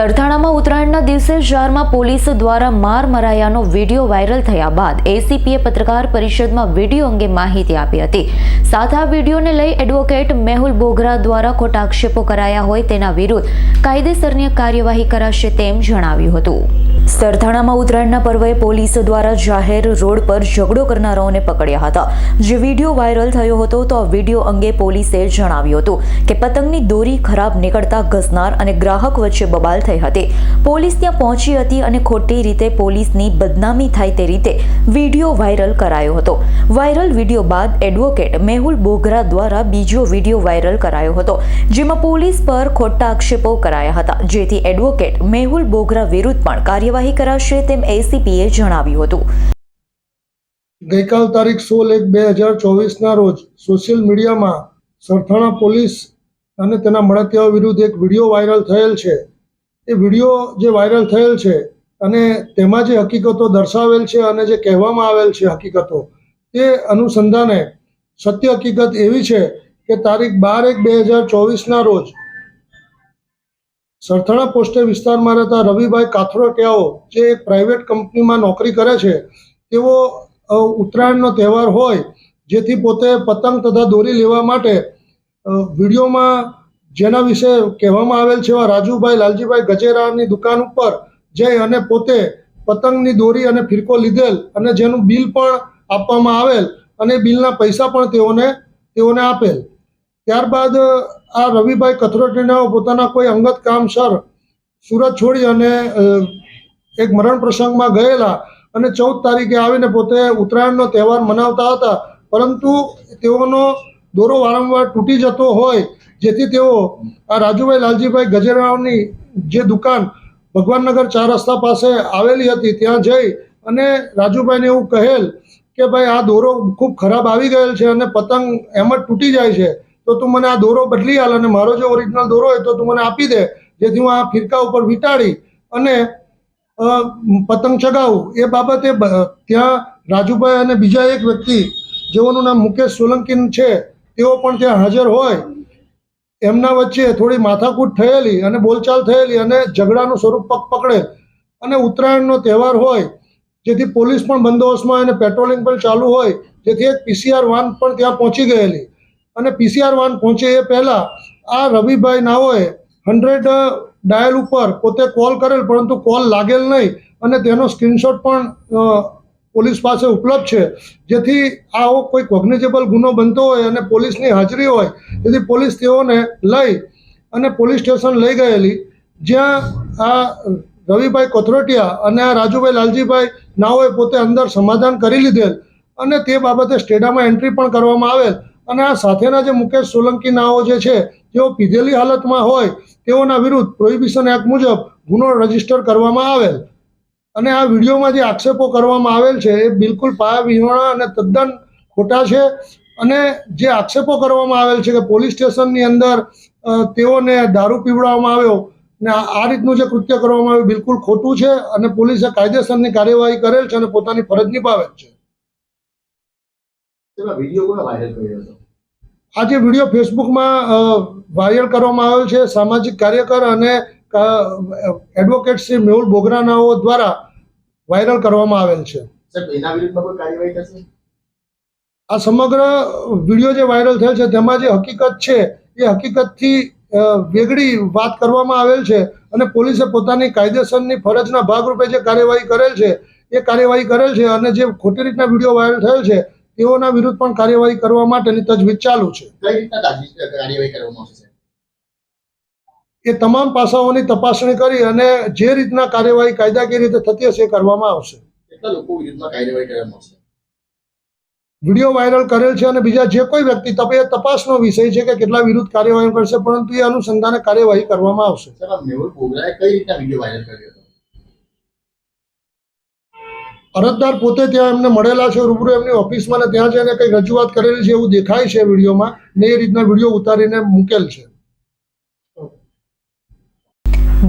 સરથાણામાં ઉત્તરાયણના દિવસે શહેરમાં પોલીસ દ્વારા માર મરાયાનો વીડિયો વાયરલ થયા બાદ એસીપીએ પત્રકાર પરિષદમાં વીડિયો અંગે માહિતી આપી હતી. સાથે વિડીયોને લઈ એડવોકેટ મેહુલ બોગરા દ્વારા ખોટા આક્ષેપો કરાયા હોય તેના વિરુદ્ધ કાયદેસરની કાર્યવાહી કરાશે તેમ જણાવ્યું હતું. સરથાણામાં ઉત્તરાયણના પર્વે પોલીસ દ્વારા જાહેર રોડ પર ઝઘડો કરનારાઓને પકડ્યા હતા. જે વીડિયો વાયરલ થયો હતો તો આ વીડિયો અંગે પોલીસે જણાવ્યું હતું કે પતંગની દોરી ખરાબ નીકળતા ઘસનાર અને ગ્રાહક વચ્ચે બબાલ થઈ હતી. પોલીસ ત્યાં પહોંચી હતી અને ખોટી રીતે પોલીસની બદનામી થાય તે રીતે વીડિયો વાયરલ કરાયો હતો. વાયરલ વીડિયો બાદ એડવોકેટ મેહુલ બોગરા દ્વારા બીજો વીડિયો વાયરલ કરાયો હતો, જેમાં પોલીસ પર ખોટા આક્ષેપો કરાયા હતા. જેથી એડવોકેટ મેહુલ બોગરા વિરુદ્ધ પણ કાર્યવાહી કરાશે તેમ એસીપીએ જણાવ્યું હતું. ગઈકાલ તારીખ સોળ એક બે હજાર ચોવીસના રોજ સોશિયલ મીડિયામાં સરથાણા પોલીસ અને તેના મળતિયાઓ વિરુદ્ધ એક વીડિયો વાયરલ થયેલ છે. એ વીડિયો જે વાયરલ થયેલ છે અને તેમાં જે હકીકતો દર્શાવેલ છે અને જે કહેવામાં આવેલ છે હકીકતો, તે અનુસંધાને સત્ય હકીકત એવી છે કે તારીખ બાર એક બે હજાર ચોવીસના રોજ સરથાણા પોસ્ટે વિસ્તારમાં રહેતા રવિભાઈ કાથરોટિયાઓ જે એક પ્રાઇવેટ કંપનીમાં નોકરી કરે છે, તેઓ ઉત્તરાયણનો તહેવાર હોય, જેથી પોતે પતંગ તથા દોરી લેવા માટે વિડીયોમાં જેના વિશે કહેવામાં આવેલ છે એવા રાજુભાઈ, લાલજીભાઈ ગજેરાની દુકાન ઉપર જઈ અને પોતે પતંગની દોરી અને ફિરકો લીધેલ અને જેનું બિલ પણ આપવામાં આવેલ અને બિલના પૈસા પણ તેઓને તેઓને આપેલ. ત્યારબાદ આ રવિભાઈ કથરોટીના પોતાના કોઈ અંગત કામસર સુરત છોડી અને એક મરણ પ્રસંગમાં ગયેલા અને ચૌદ તારીખે આવીને પોતે ઉત્તરાયણનો તહેવાર મનાવતા હતા. પરંતુ તેઓનો દોરો વારંવાર તૂટી જતો હોય, જેથી તેઓ આ રાજુભાઈ લાલજીભાઈ ગજેરાવની જે દુકાન ભગવાનનગર ચાર રસ્તા પાસે આવેલી હતી, ત્યાં જઈ અને રાજુભાઈને એવું કહેલ કે ભાઈ આ દોરો ખૂબ ખરાબ આવી ગયેલ છે અને પતંગ એમ જ તૂટી જાય છે. તો તું મને આ દોરો બદલી હાલ અને મારો જે ઓરિજિનલ દોરો હોય તો તું મને આપી દે, જેથી હું આ ફિરકા ઉપર વીંટાળી અને પતંગ ચગાવું. એ બાબતે ત્યાં રાજુભાઈ અને બીજા એક વ્યક્તિ, જેઓનું નામ મુકેશ સોલંકી છે, તેઓ પણ ત્યાં હાજર હોય. એમના વચ્ચે થોડી માથાકૂટ થયેલી અને બોલચાલ થયેલી અને ઝઘડાનું સ્વરૂપ પગ પકડે. અને ઉત્તરાયણનો તહેવાર હોય, જેથી પોલીસ પણ બંદોબસ્તમાં અને પેટ્રોલિંગ પણ ચાલુ હોય, જેથી એક પીસીઆર વાન પણ ત્યાં પહોંચી ગયેલી. અને પીસીઆર વાન પહોંચે એ પહેલાં આ રવિભાઈ નાઓએ હંડ્રેડ ડાયલ ઉપર પોતે કોલ કરેલ, પરંતુ કોલ લાગેલ નહીં. અને તેનો સ્ક્રીનશોટ પણ પોલીસ પાસે ઉપલબ્ધ છે. જેથી આવો કોઈ કોગ્નિઝેબલ ગુનો બનતો હોય અને પોલીસની હાજરી હોય, તેથી પોલીસ તેઓને લઈ અને પોલીસ સ્ટેશન લઈ ગયેલી. જ્યાં આ રવિભાઈ કોથરોટિયા અને આ રાજુભાઈ લાલજીભાઈ નાઓએ પોતે અંદર સમાધાન કરી લીધેલ. અને તે બાબતે સ્ટેડામાં એન્ટ્રી પણ કરવામાં આવેલ. અને આ સાથેના જે મુકેશ સોલંકી નાઓ જે છે, તેઓ પીધેલી હાલતમાં હોય, તેઓના વિરુદ્ધ પ્રોહિબિશન એક્ટ મુજબ ગુનો રજિસ્ટર કરવામાં આવેલ. અને આ વિડીયોમાં જે આક્ષેપો કરવામાં આવેલ છે, એ બિલકુલ પાયા વિહોણા અને તદ્દન ખોટા છે. અને જે આક્ષેપો કરવામાં આવેલ છે કે પોલીસ સ્ટેશનની અંદર તેઓને દારૂ પીવડાવવામાં આવ્યો ને આ રીતનું જે કૃત્ય કરવામાં આવ્યું, બિલકુલ ખોટું છે અને પોલીસે કાયદેસરની કાર્યવાહી કરેલ છે અને પોતાની ફરજ નિભાવેલ છે. વીડિયો કોને વાયરલ કર્યો હતો? આ જે વીડિયો ફેસબુકમાં વાયરલ કરવામાં આવેલ છે. સામાજિક કાર્યકર અને એડવોકેટ શ્રી મેહુલ બોગરાનાઓ દ્વારા વાયરલ કરવામાં આવેલ છે. આ સમગ્ર વીડિયો જે વાયરલ થયેલ છે તેમાં જે હકીકત છે એ હકીકતથી વેગળી વાત કરવામાં આવેલ છે અને પોલીસે પોતાની કાયદેસરની ફરજના ભાગરૂપે જે કાર્યવાહી કરેલ છે એ કાર્યવાહી કરેલ છે અને જે ખોટી રીતના વીડિયો વાયરલ થયેલ છે તેઓના વિરુદ્ધ પણ કાર્યવાહી કરવા માટેની તજવીજ ચાલુ છે. કઈ રીતના કાર્યવાહી કરવામાં આવશે એ તમામ પાસાઓની તપાસણી કરી અને જે રીતના કાર્યવાહી કાયદાકીય રીતે થતી હશે એ કરવામાં આવશે. કેટલા લોકો વિરુદ્ધમાં કાર્યવાહી કરવામાં આવશે? વીડિયો વાયરલ કરેલ છે અને બીજા જે કોઈ વ્યક્તિ તપે એ તપાસનો વિષય છે કે કેટલા વિરુદ્ધ કાર્યવાહી કરશે પરંતુ એ અનુસંધાને કાર્યવાહી કરવામાં આવશે. મેહુલ બોગરાએ કઈ રીતના વીડિયો વાયરલ કર્યો હતો? અરજદાર પોતે ત્યાં એમને મળેલા છે, રૂબરૂ એમની ઓફિસમાં ને ત્યાં જઈને કંઈ રજૂઆત કરેલી છે એવું દેખાય છે વિડીયોમાં ને એ રીતના વીડિયો ઉતારીને મૂકેલ છે.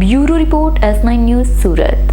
Bureau report S nine news Surat.